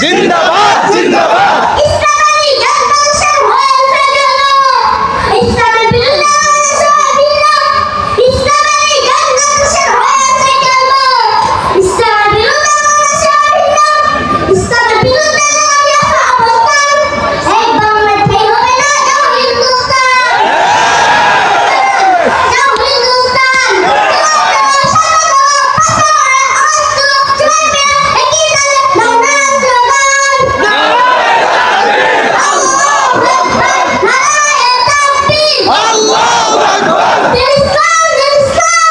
全員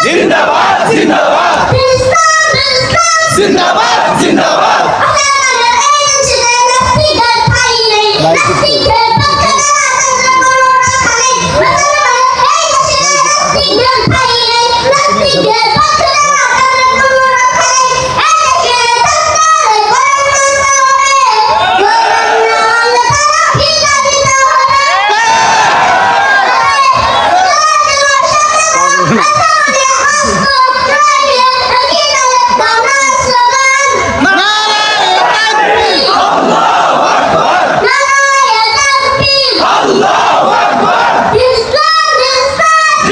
জিন্দাবাদ জিন্দাবাদ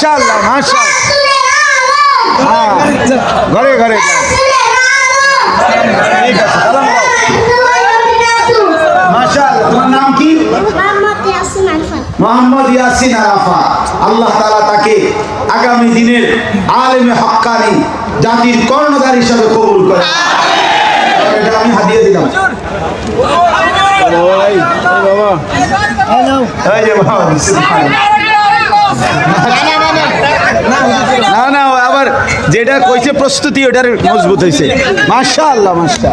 মাশাল্লাহ মাশাল্লাহ হ্যাঁ, ঘরে ঘরে মোহাম্মদ ইয়াসিন আরাফা আল্লাহ তালা তাকে আগামী দিনের আলেমে হক্কানি জাতির কর্ণধার হিসাবে কবুল করে। আমি হাতিয়ে দিলাম। বাবা যেটা কইছে প্রস্তুতি ওটার মজবুত হয়েছে মাসা আল্লাহ মাসা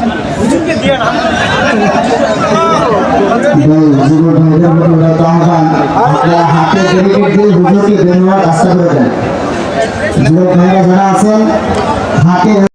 হাতে